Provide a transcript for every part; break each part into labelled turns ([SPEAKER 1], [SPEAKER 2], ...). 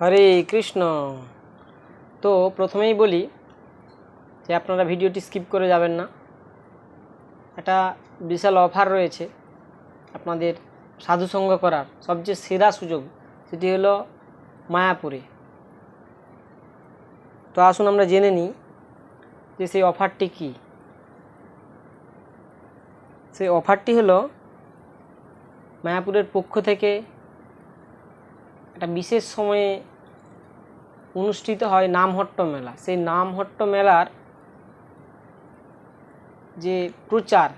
[SPEAKER 1] হরে কৃষ্ণ। তো প্রথমেই বলি যে আপনারা ভিডিওটি স্কিপ করে যাবেন না। একটা বিশাল অফার রয়েছে আপনাদের সাধুসঙ্গ করার। সবচেয়ে সেরা সুযোগ সেটি হলো মায়াপুরে। তো আসুন আমরা জেনে নিই যে সেই অফারটি কী। সেই অফারটি হলো মায়াপুরের পক্ষ থেকে একটা বিশেষ সময়ে অনুষ্ঠিত হয় নামহট্ট মেলা। সেই নামহট্ট মেলার যে প্রচার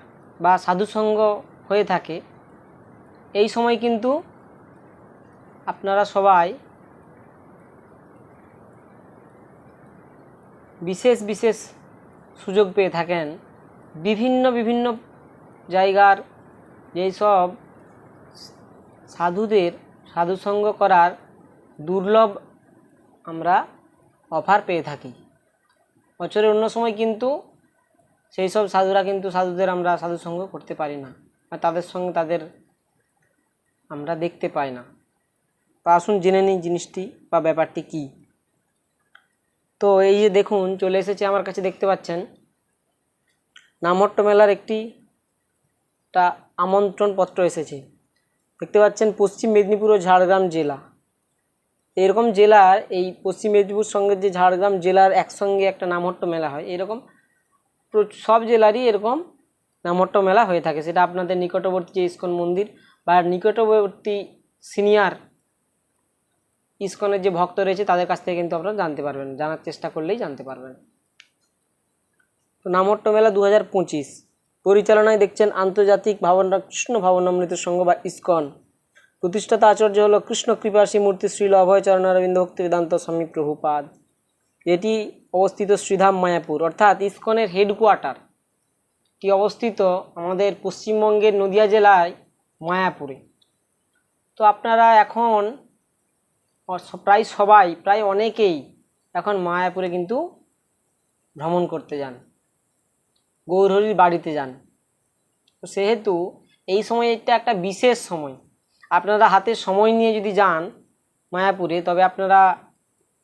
[SPEAKER 1] বা সাধুসঙ্গ হয়ে থাকে, এই সময় কিন্তু আপনারা সবাই বিশেষ বিশেষ সুযোগ পেয়ে থাকেন। বিভিন্ন বিভিন্ন জায়গার যেই সব সাধুদের সাধুসঙ্গ করার দুর্লভ আমরা অফার পেয়ে থাকি। বছরের অন্য সময় কিন্তু সেই সব সাধুরা কিন্তু সাধুদের আমরা সাধুসঙ্গ করতে পারি না বা তাদের সঙ্গে তাদের আমরা দেখতে পাই না। তো আসুন জেনে নিই জিনিসটি বা ব্যাপারটি কী। তো এই যে দেখুন, চলে এসেছে আমার কাছে দেখতে পাচ্ছেন নামহট্ট মেলার একটি টা আমন্ত্রণ পত্র এসেছে। দেখতে পাচ্ছেন পশ্চিম মেদিনীপুর ও ঝাড়গ্রাম জেলা। এরকম জেলার এই পশ্চিম মেদিনীপুর সঙ্গে যে ঝাড়গ্রাম জেলার একসঙ্গে একটা নামহট্ট মেলা হয়, এরকম সব জেলারই এরকম নামহট্ট মেলা হয়ে থাকে। সেটা আপনাদের নিকটবর্তী যে ইস্কন মন্দির বা নিকটবর্তী সিনিয়র ইস্কনের যে ভক্ত রয়েছে, তাদের কাছ থেকে কিন্তু আপনারা জানতে পারবেন। জানার চেষ্টা করলেই জানতে পারবেন। তো নামহট্ট মেলা দু হাজার পঁচিশ। পরিচালনায় দেখছেন আন্তর্জাতিক ভাবনা, কৃষ্ণ ভাবনামৃত সংঘ বা ইস্কন। প্রতিষ্ঠাতা আচার্য হল কৃষ্ণ কৃপাসী মূর্তি শ্রীল অভয়চরণ অরবিন্দ ভক্তি বেদান্ত স্বামী প্রভুপাদ। এটি অবস্থিত শ্রীধাম মায়াপুর, অর্থাৎ ইস্কনের হেডকোয়ার্টার। টি অবস্থিত আমাদের পশ্চিমবঙ্গের নদিয়া জেলায় মায়াপুরে। তো আপনারা এখন প্রায় সবাই, প্রায় অনেকেই এখন মায়াপুরে কিন্তু ভ্রমণ করতে যান। গৌরহরির বাড়িতে যান। তো সেহেতু এই সময় এটা একটা বিশেষ সময়। আপনারা হাতে সময় নিয়ে যদি যান মায়াপুরে, তবে আপনারা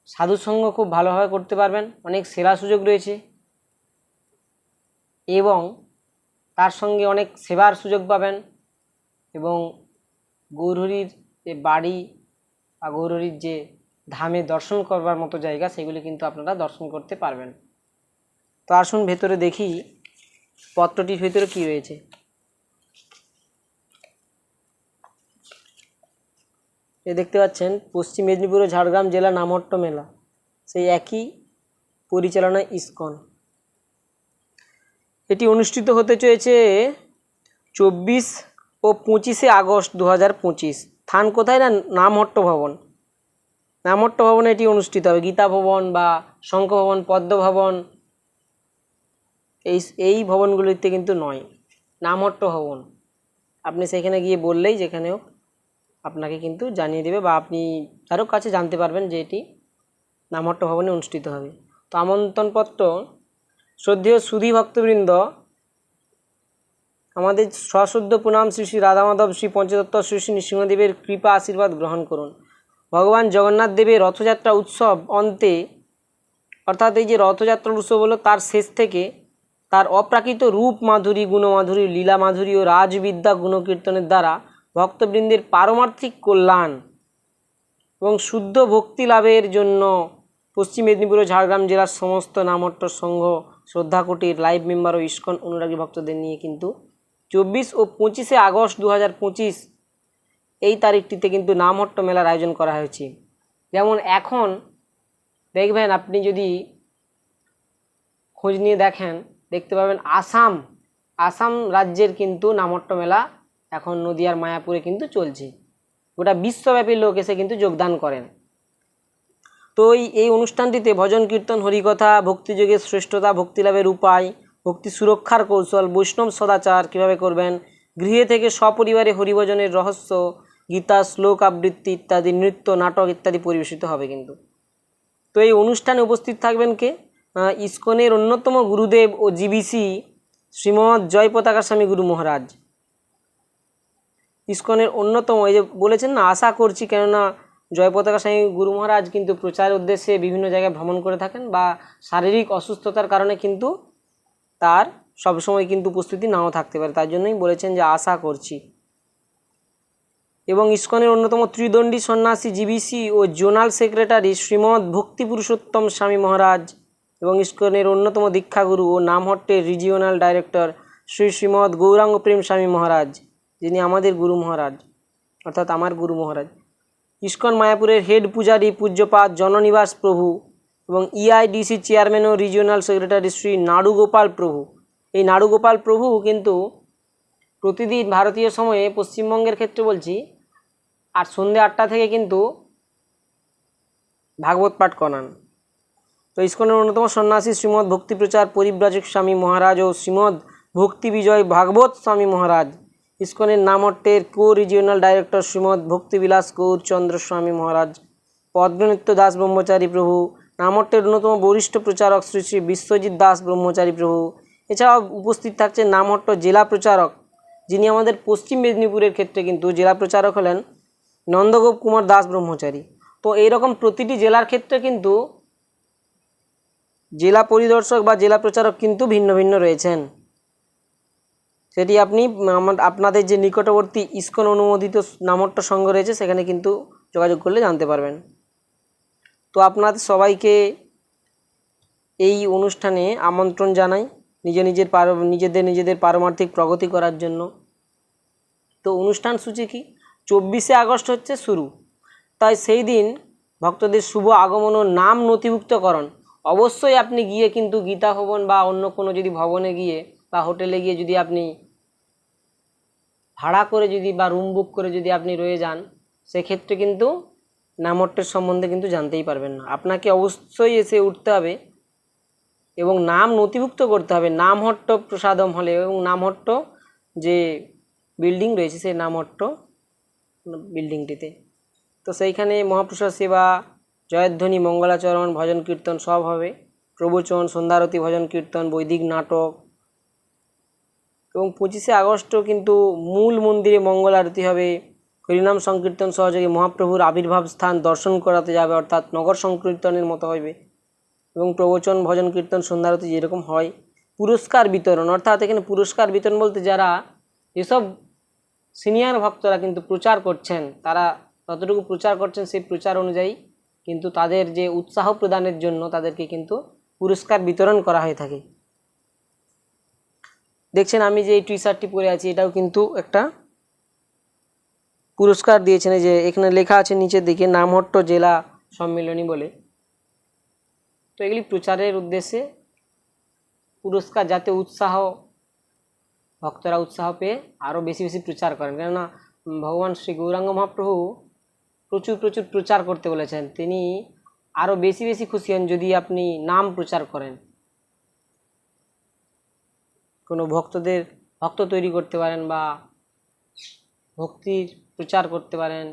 [SPEAKER 1] সাধুসঙ্গ খুব ভালোভাবে করতে পারবেন, অনেক সেরা সুযোগ রয়েছে। এবং তার সঙ্গে অনেক সেবার সুযোগ পাবেন এবং গৌরহরির যে বাড়ি বা গৌরহরির যে ধামে দর্শন করবার মতো জায়গা, সেগুলি কিন্তু আপনারা দর্শন করতে পারবেন। তো আসুন ভেতরে দেখি পত্রটির ভেতরে কি রয়েছে? এ দেখতে পাচ্ছেন, পশ্চিম মেদিনীপুর ঝাড়গ্রাম জেলা নামহট্ট মেলা। সেই একই পরিচালনায় ইস্কন। এটি অনুষ্ঠিত হতে চলেছে চব্বিশ ও পঁচিশে আগস্ট দু হাজার স্থান কোথায় না নামহট্ট ভবন? নামহট্ট ভবনে এটি অনুষ্ঠিত হবে। গীতা ভবন বা শঙ্খ ভবন, পদ্ম ভবন এই এই ভবনগুলিতে কিন্তু নয়। নামহট্ট ভবন। আপনি সেখানে গিয়ে বললেই যেখানেও আপনাকে কিন্তু জানিয়ে দেবে বা আপনি কারও কাছে জানতে পারবেন যে এটি নামহট্ট ভবনে অনুষ্ঠিত হবে। তো আমন্ত্রণপত্র, শ্রদ্ধেয় সুধী ভক্তবৃন্দ, আমাদের সশ্রদ্ধ প্রণাম শ্রী শ্রী রাধামাধব, শ্রী পঞ্চদত্ত, শ্রী শ্রী নৃসিংহদেবের কৃপা আশীর্বাদ গ্রহণ করুন। ভগবান জগন্নাথ দেবের রথযাত্রা উৎসব অন্তে, অর্থাৎ এই যে রথযাত্রার উৎসব হলো তার শেষ থেকে তার অপ্রাকৃত রূপ মাধুরী, গুণমাধুরী, লীলা মাধুরী ও রাজবিদ্যা গুণকীর্তনের দ্বারা ভক্তবৃন্দের পারমার্থিক কল্যাণ এবং শুদ্ধ ভক্তি লাভের জন্য পশ্চিম মেদিনীপুর ও ঝাড়গ্রাম জেলার সমস্ত নামট্ট সংঘ, শ্রদ্ধাকুটির লাইভ মেম্বার ও ইস্কন অনুরাগী ভক্তদের নিয়ে কিন্তু চব্বিশ ও পঁচিশে আগস্ট দু হাজার পঁচিশ এই তারিখটিতে কিন্তু নামহট্ট মেলার আয়োজন করা হয়েছে। যেমন এখন, দেখবেন আপনি যদি খোঁজ নিয়ে দেখেন দেখতে পাবেন আসাম। আসাম রাজ্যের কিন্তু নামহট্ট মেলা এখন নদিয়ার মায়াপুরে কিন্তু চলছে। গোটা বিশ্বব্যাপী লোক এসে কিন্তু যোগদান করেন। তো এই এই অনুষ্ঠানটিতে ভজন, কীর্তন, হরিকথা ভক্তিযোগের শ্রেষ্ঠতা ভক্তিলাভের উপায়, ভক্তি সুরক্ষার কৌশল, বৈষ্ণব সদাচার কীভাবে করবেন, গৃহে থেকে সপরিবারে হরিভজনের রহস্য, গীতা, শ্লোক আবৃত্তি ইত্যাদি, নৃত্য, নাটক ইত্যাদি পরিবেশিত হবে কিন্তু। তো এই অনুষ্ঠানে উপস্থিত থাকবেন কে? ইসকনের অন্যতম গুরুদেব ও জিবিসি শ্রীমৎ জয় পতাকা স্বামী গুরু মহারাজ। ইস্কনের অন্যতম, এই যে বলেছেন না, আশা করছি, কেননা জয় পতাকা স্বামী গুরু মহারাজ কিন্তু প্রচার উদ্দেশ্যে বিভিন্ন জায়গায় ভ্রমণ করে থাকেন বা শারীরিক অসুস্থতার কারণে কিন্তু তার সবসময় কিন্তু উপস্থিতি নাও থাকতে পারে। তার জন্যই বলেছেন যে, আশা করছি। এবং ইস্কনের অন্যতম ত্রিদণ্ডী সন্ন্যাসী জিবিসি ও জোনাল সেক্রেটারি শ্রীমৎ ভক্তি পুরুষোত্তম স্বামী মহারাজ এবং ইস্কনের অন্যতম দীক্ষাগুরু ও নামহট্টের রিজিওনাল ডাইরেক্টর শ্রী শ্রীমৎ গৌরাঙ্গ প্রেম স্বামী মহারাজ, যিনি আমাদের গুরু মহারাজ, অর্থাৎ আমার গুরু মহারাজ। ইস্কন মায়াপুরের হেড পূজারী পূজ্যপাত জননিবাস প্রভু এবং E ইআইডিসি চেয়ারম্যান ও রিজিওনাল সেক্রেটারি শ্রী নাড়ুগোপাল প্রভু। এই নাড়ুগোপাল প্রভু কিন্তু প্রতিদিন ভারতীয় সময়ে পশ্চিমবঙ্গের ক্ষেত্রে বলছি, আর সন্ধ্যে আটটা থেকে কিন্তু ভাগবত পাঠ করান। তো ইস্কনের অন্যতম সন্ন্যাসী শ্রীমৎ ভক্তি প্রচার পরিব্রাজক স্বামী মহারাজ ও শ্রীমৎ ভক্তি বিজয় ভাগবত স্বামী মহারাজ। ইস্কনের নামহট্টের co regional director Srimat Bhaktivilas Gaur Chandra Swami Maharaj. Padmanitya Das ব্রহ্মচারী প্রভু। নামহট্টের অন্যতম বরিষ্ঠ প্রচারক শ্রী শ্রী বিশ্বজিৎ দাস ব্রহ্মচারী প্রভু। এছাড়াও উপস্থিত থাকছেন নামহট্ট জেলা প্রচারক, যিনি আমাদের পশ্চিম মেদিনীপুরের ক্ষেত্রে কিন্তু জেলা প্রচারক হলেন নন্দগোপ কুমার দাস ব্রহ্মচারী। তো এইরকম প্রতিটি জেলার ক্ষেত্রে কিন্তু জেলা পরিদর্শক বা জেলা প্রচারক কিন্তু ভিন্ন ভিন্ন রয়েছেন। সেটি আপনি আপনাদের যে নিকটবর্তী ইস্কন অনুমোদিত নামট্ট সংঘ রয়েছে, সেখানে কিন্তু যোগাযোগ করলে জানতে পারবেন। তো আপনাদের সবাইকে এই অনুষ্ঠানে আমন্ত্রণ জানাই, নিজে নিজের পার, নিজেদের নিজেদের পারমার্থিক প্রগতি করার জন্য। তো অনুষ্ঠান সূচি কি? চব্বিশে আগস্ট হচ্ছে শুরু। তাই সেই দিন ভক্তদের শুভ আগমন ও নাম নথিভুক্তকরণ অবশ্যই আপনি গিয়ে কিন্তু গীতা ভবন বা অন্য কোনো যদি ভবনে গিয়ে বা হোটেলে গিয়ে যদি আপনি ভাড়া করে যদি বা রুম বুক করে যদি আপনি রয়ে যান, সেক্ষেত্রে কিন্তু নামহট্টের সম্বন্ধে কিন্তু জানতেই পারবেন না। আপনাকে অবশ্যই এসে উঠতে হবে এবং নাম নথিভুক্ত করতে হবে। নামহট্ট প্রসাদম হলে এবং নামহট্ট যে বিল্ডিং রয়েছে, সেই নামহট্ট বিল্ডিংটিতে তো সেইখানে মহাপ্রসাদ সেবা জয়ধ্বনি, মঙ্গলাচরণ, ভজন কীর্তন সব হবে। প্রবচন, সন্ধ্যারতি, ভজন কীর্তন, বৈদিক নাটক। এবং পঁচিশে আগস্টও কিন্তু মূল মন্দিরে মঙ্গল আরতি হবে। হরিনাম সংকীর্তন সহযোগে মহাপ্রভুর আবির্ভাব স্থান দর্শন করাতে যাবে, অর্থাৎ নগর সংকীর্তনের মতো হবে। এবং প্রবচন, ভজন কীর্তন, সন্ধ্যারতি যেরকম হয়, পুরস্কার বিতরণ, অর্থাৎ এখানে পুরস্কার বিতরণ বলতে যারা যেসব সিনিয়র ভক্তরা কিন্তু প্রচার করছেন, তারা যতটুকু প্রচার করছেন সেই প্রচার অনুযায়ী কিন্তু তাদের যে উৎসাহ প্রদানের জন্য তাদেরকে কিন্তু পুরস্কার বিতরণ করা হয়ে থাকে। দেখছেন আমি যে এই টি শার্টটি পরে আছি, এটাও কিন্তু একটা পুরস্কার দিয়েছেন। যে এখানে লেখা আছে নিচের দিকে, নামহট্ট জেলা সম্মিলনী বলে। তো এগুলি প্রচারের উদ্দেশ্যে পুরস্কার যাতে উৎসাহ, ভক্তরা উৎসাহ পেয়ে আরও বেশি বেশি প্রচার করেন। কেননা, ভগবান শ্রী গৌরাঙ্গ মহাপ্রভু প্রচুর প্রচুর প্রচার করতে বলেছেন। তিনি আরও বেশি বেশি খুশি হন যদি আপনি নাম প্রচার করেন। কোনো ভক্তদের, ভক্ত তৈরি করতে পারেন বা ভক্তির প্রচার করতে পারেন,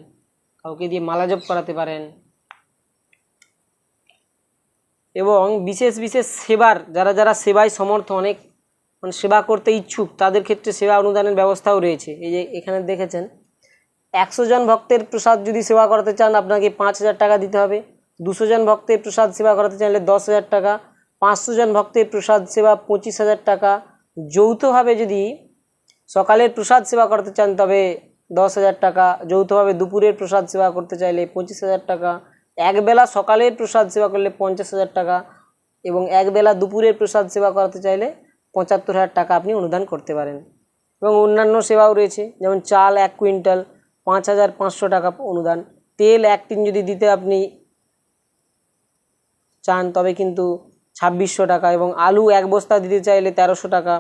[SPEAKER 1] কাউকে দিয়ে মালা জপ করাতে পারেন। এবং বিশেষ বিশেষ সেবার, যারা যারা সেবায় সমর্থ, অনেক মানে সেবা করতে ইচ্ছুক, তাদের ক্ষেত্রে সেবা অনুদানের ব্যবস্থাও রয়েছে। এই যে এখানে দেখেছেন একশো জন ভক্তের প্রসাদ যদি সেবা করাতে চান, আপনাকে পাঁচ হাজার টাকা দিতে হবে। দুশো জন ভক্তের প্রসাদ সেবা করাতে চাইলে দশ হাজার টাকা। পাঁচশো জন ভক্তের প্রসাদ সেবা পঁচিশ হাজার টাকা। যৌথভাবে যদি সকালের প্রসাদ সেবা করতে চান, তবে দশ হাজার টাকা। যৌথভাবে দুপুরের প্রসাদ সেবা করতে চাইলে পঁচিশ হাজার টাকা। একবেলা সকালের প্রসাদ সেবা করলে পঞ্চাশ হাজার টাকা এবং একবেলা দুপুরের প্রসাদ সেবা করাতে চাইলে পঁচাত্তর হাজার টাকা আপনি অনুদান করতে পারেন। এবং অন্যান্য সেবাও রয়েছে, যেমন চাল এক কুইন্টাল পাঁচ হাজার পাঁচশো টাকা অনুদান। তেল এক টিন যদি দিতে আপনি চান, তবে কিন্তু ছাব্বিশশো টাকা এবং আলু এক বস্তা দিতে চাইলে তেরোশো টাকা,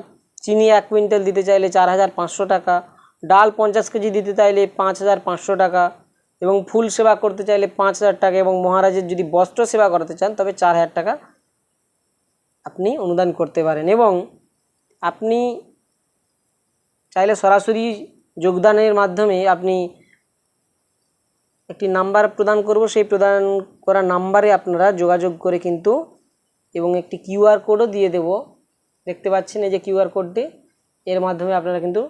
[SPEAKER 1] চিনি এক কুইন্টাল দিতে চাইলে চার হাজার পাঁচশো টাকা, ডাল পঞ্চাশ কেজি দিতে চাইলে পাঁচ হাজার পাঁচশো টাকা এবং ফুল সেবা করতে চাইলে পাঁচ হাজার টাকা এবং মহারাজের যদি বস্ত্র সেবা করাতে চান, তবে চার হাজার টাকা আপনি অনুদান করতে পারেন এবং আপনি চাইলে সরাসরি যোগদানের মাধ্যমে আপনি একটি নাম্বার প্রদান করব। সেই প্রদান করা নাম্বারে আপনারা যোগাযোগ করে কিন্তু এবং একটি কিউআর কোডও দিয়ে দেব। দেখতে পাচ্ছেন এই যে কিউআর কোডটি, এর মাধ্যমে আপনারা কিন্তু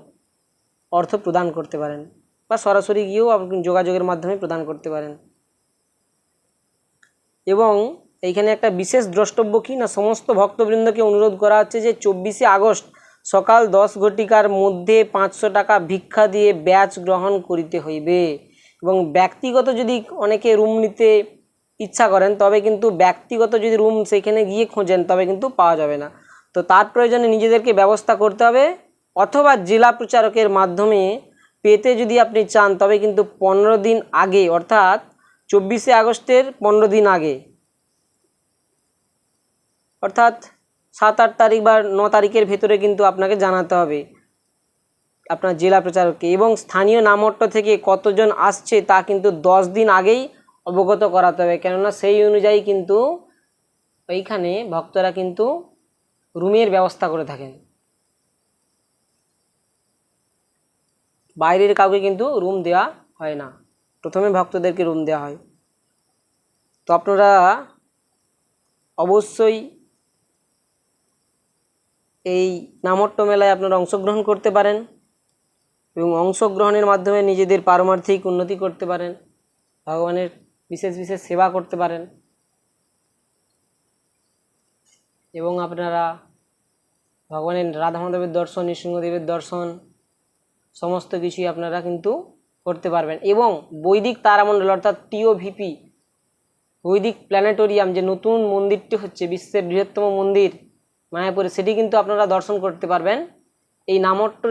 [SPEAKER 1] অর্থ প্রদান করতে পারেন বা সরাসরি গিয়েও আপনি যোগাযোগের মাধ্যমে প্রদান করতে পারেন। এবং এইখানে একটা বিশেষ দ্রষ্টব্য কি না, সমস্ত ভক্তবৃন্দকে অনুরোধ করা হচ্ছে যে চব্বিশে আগস্ট সকাল দশ ঘটিকার মধ্যে পাঁচশো টাকা ভিক্ষা দিয়ে ব্যাচ গ্রহণ করিতে হইবে। এবং ব্যক্তিগত যদি অনেকে রুম নিতে ইচ্ছা করেন, তবে কিন্তু ব্যক্তিগত যদি রুম সেখানে গিয়ে খোঁজেন, তবে কিন্তু পাওয়া যাবে না। তো তার প্রয়োজনে নিজেদেরকে ব্যবস্থা করতে হবে। অথবা জেলা প্রচারকের মাধ্যমে পেতে যদি আপনি চান, তবে কিন্তু পনেরো দিন আগে, অর্থাৎ চব্বিশে আগস্টের পনেরো দিন আগে, অর্থাৎ সাত আট তারিখ বা ন তারিখের ভেতরে কিন্তু আপনাকে জানাতে হবে। আপনার জেলা প্রচারককে এবং স্থানীয় নামট্ট থেকে কতজন আসছে তা কিন্তু দশ দিন আগেই অবগত করাতে হবে। কেননা সেই অনুযায়ী কিন্তু ওইখানে ভক্তরা কিন্তু রুমের ব্যবস্থা করে থাকেন। বাইরের কাউকে কিন্তু রুম দেওয়া হয় না। প্রথমে ভক্তদেরকে রুম দেওয়া হয়। তো আপনারা অবশ্যই এই নামট্ট মেলায় আপনারা অংশগ্রহণ করতে পারেন এবং অংশগ্রহণের মাধ্যমে নিজেদের পারমার্থিক উন্নতি করতে পারেন, ভগবানের বিশেষ বিশেষ সেবা করতে পারেন। এবং আপনারা ভগবানের রাধা মাধবের দর্শন, নৃসিংহদেবের দর্শন, সমস্ত কিছুই আপনারা কিন্তু করতে পারবেন। এবং বৈদিক তারামণ্ডল অর্থাৎ টিওভিপি বৈদিক প্ল্যানেটোরিয়াম যে নতুন মন্দিরটি হচ্ছে, বিশ্বের বৃহত্তম মন্দির মায়াপুরে সেটি কিন্তু আপনারা দর্শন করতে পারবেন। এই নামট্ট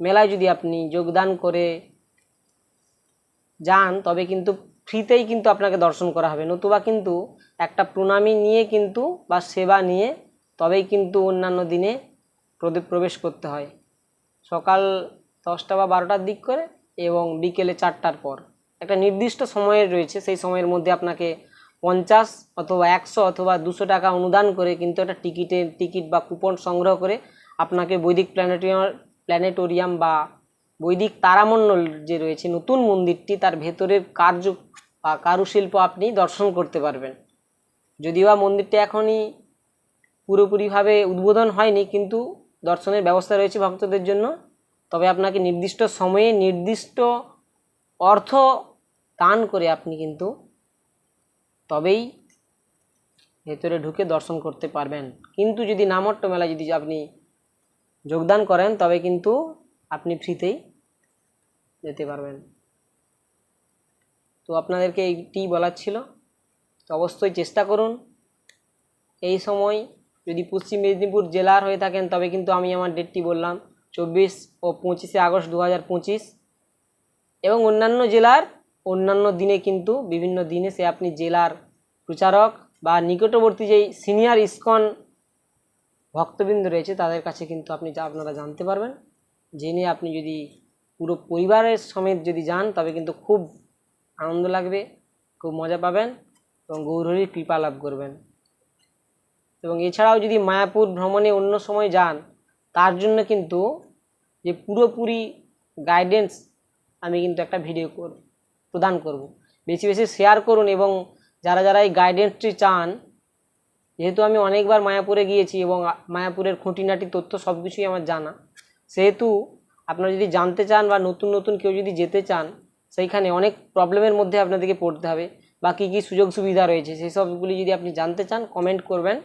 [SPEAKER 1] মেলায় যদি আপনি যোগদান করে যান, তবে কিন্তু ফ্রিতেই কিন্তু আপনাকে দর্শন করা হবে। নতুবা কিন্তু একটা প্রণামী নিয়ে কিন্তু বা সেবা নিয়ে তবেই কিন্তু অন্যান্য দিনে প্রবেশ করতে হয়। সকাল দশটা বা বারোটার দিক করে এবং বিকেলে চারটার পর। একটা নির্দিষ্ট সময়ের রয়েছে, সেই সময়ের মধ্যে আপনাকে পঞ্চাশ অথবা একশো অথবা দুশো টাকা অনুদান করে কিন্তু একটা টিকিটের টিকিট বা কুপন সংগ্রহ করে আপনাকে বৈদিক প্ল্যানেটোরিয়াম প্ল্যানেটোরিয়াম বা বৈদিক তারামণ্ডল যে রয়েছে, নতুন মন্দিরটি তার ভেতরের কার্য, বা কারুশিল্প আপনি দর্শন করতে পারবেন। যদিও বা মন্দিরটি এখনই পুরোপুরিভাবে উদ্বোধন হয়নি, কিন্তু দর্শনের ব্যবস্থা রয়েছে ভক্তদের জন্য। তবে আপনাকে নির্দিষ্ট সময়ে নির্দিষ্ট অর্থ দান করে আপনি কিন্তু তবেই ভেতরে ঢুকে দর্শন করতে পারবেন। কিন্তু যদি নামট্ট মেলায় যদি আপনি যোগদান করেন, তবে কিন্তু আপনি ফ্রিতেই যেতে পারবেন। তো আপনাদেরকে এইটি বলার ছিল। তো অবশ্যই চেষ্টা করুন। এই সময় যদি পশ্চিম মেদিনীপুর জেলার হয়ে থাকেন, তবে কিন্তু আমি আমার ডেটটি বললাম, চব্বিশ ও পঁচিশে আগস্ট দু হাজার পঁচিশ এবং অন্যান্য জেলার অন্যান্য দিনে কিন্তু বিভিন্ন দিনে সে আপনি জেলার প্রচারক বা নিকটবর্তী যেই সিনিয়র ইস্কন ভক্তবৃন্দ রয়েছে, তাদের কাছে কিন্তু আপনি আপনারা জানতে পারবেন। জেনে আপনি যদি পুরো পরিবারের সমেত যদি যান, তবে কিন্তু খুব আনন্দ লাগবে, খুব মজা পাবেন এবং গৌরহরির কৃপা লাভ করবেন। এবং এছাড়াও যদি মায়াপুর ভ্রমণে অন্য সময় যান, তার জন্য কিন্তু যে পুরোপুরি গাইডেন্স আমি কিন্তু একটা ভিডিও কর প্রদান করব। বেশি বেশি শেয়ার করুন এবং যারা যারা এই গাইডেন্সটি চান, যেহেতু আমি অনেকবার মায়াপুরে গিয়েছি এবং মায়াপুরের খুঁটিনাটি, তথ্য সব কিছুই আমার জানা, সেহেতু আপনারা যদি জানতে চান বা নতুন নতুন কেউ যদি যেতে চান, সেইখানে অনেক প্রবলেমের মধ্যে আপনাদেরকে পড়তে হবে বা কী কী সুযোগ সুবিধা রয়েছে, সেই সবগুলি যদি আপনি জানতে চান কমেন্ট করবেন।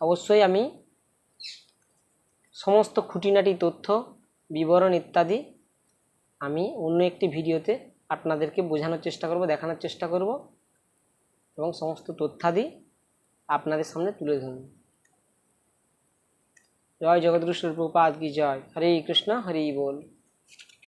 [SPEAKER 1] অবশ্যই আমি সমস্ত খুঁটিনাটি, তথ্য, বিবরণ ইত্যাদি আমি অন্য একটি ভিডিওতে আপনাদেরকে বোঝানোর চেষ্টা করব, দেখানোর চেষ্টা করব এবং সমস্ত তথ্যাদি আপনাদের সামনে তুলে ধরব। জয় জগদ্গুরু শিল্পপাদ কি জয়? হরে কৃষ্ণ, হরি বল।